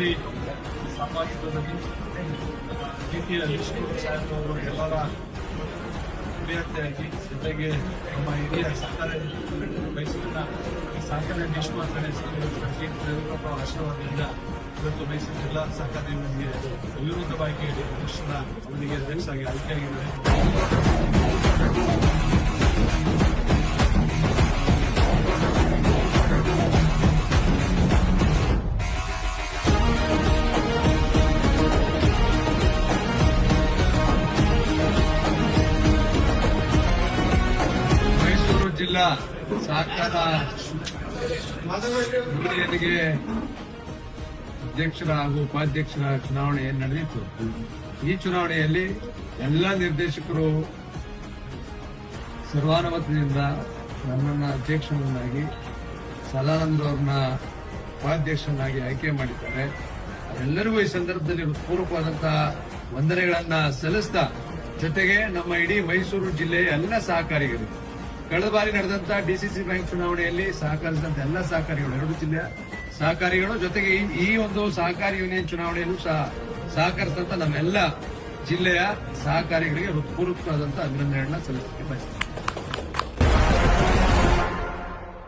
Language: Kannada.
ಸರ್ಕಾರಿ ಸಮಾಜದಲ್ಲಿ ರೀತಿಯಲ್ಲಿ ಸಾಹೇಬ್ರವರು ಎಲ್ಲರ ಅಭ್ಯರ್ಥಿಯಾಗಿ ಜೊತೆಗೆ ನಮ್ಮ ಹಿರಿಯ ಸಹಕಾರ ಮೈಸೂರಿನ ಸಹಕಾರ ನಿಷ್ಪಾದನೆ ದೇವೇಗೌಡ ಆಶೀರ್ವಾದದಿಂದ ಇವತ್ತು ಮೈಸೂರು ಜಿಲ್ಲಾ ಸಹಕಾರ ನಿಮಗೆ ಅವಿರೋಧವಾಗಿ ತಕ್ಷಣ ಅವರಿಗೆ ಅಧ್ಯಕ್ಷರಾಗಿ ಆಯ್ಕೆಯಾಗಿದ್ದಾರೆ. ಯೂನಿಯನ್ಗೆ ಅಧ್ಯಕ್ಷರ ಹಾಗೂ ಉಪಾಧ್ಯಕ್ಷರ ಚುನಾವಣೆ ನಡೆದಿತ್ತು? ಈ ಚುನಾವಣೆಯಲ್ಲಿ ಎಲ್ಲ ನಿರ್ದೇಶಕರು ಸರ್ವಾನುಮತದಿಂದ ನನ್ನನ್ನು ಅಧ್ಯಕ್ಷರನ್ನಾಗಿ, ಸದಾನಂದ ಅವ್ರನ್ನ ಉಪಾಧ್ಯಕ್ಷರನ್ನಾಗಿ ಆಯ್ಕೆ ಮಾಡಿದ್ದಾರೆ. ಎಲ್ಲರಿಗೂ ಈ ಸಂದರ್ಭದಲ್ಲಿ ಹೃತ್ಪೂರ್ವಕವಾದಂತಹ ವಂದನೆಗಳನ್ನ ಸಲ್ಲಿಸ್ತಾ, ಜೊತೆಗೆ ನಮ್ಮ ಇಡೀ ಮೈಸೂರು ಜಿಲ್ಲೆಯ ಎಲ್ಲ ಸಹಕಾರಿಗಳು ಕಳೆದ ಬಾರಿ ನಡೆದಂತ ಡಿಸಿಸಿ ಬ್ಯಾಂಕ್ ಚುನಾವಣೆಯಲ್ಲಿ ಸಹಕರಿಸಿದಂತ ಎಲ್ಲ ಸಹಕಾರಿಗಳು, ಎರಡು ಜಿಲ್ಲೆಯ ಸಹಕಾರಿಗಳು, ಜೊತೆಗೆ ಈ- ಒಂದು ಸಹಕಾರಿ ಯೂನಿಯನ್ ಚುನಾವಣೆಯಲ್ಲೂ ಸಹ ಸಹಕರಿಸಿದಂತ ನಮ್ಮೆಲ್ಲ ಜಿಲ್ಲೆಯ ಸಹಕಾರಿಗಳಿಗೆ ಹೃತ್ಪೂರ್ವಕವಾದಂತಹ ಅಭಿನಂದನೆಗಳನ್ನ ಸಲ್ಲಿಸಲಿಕ್ಕೆ ಬಯಸ್ತೀನಿ.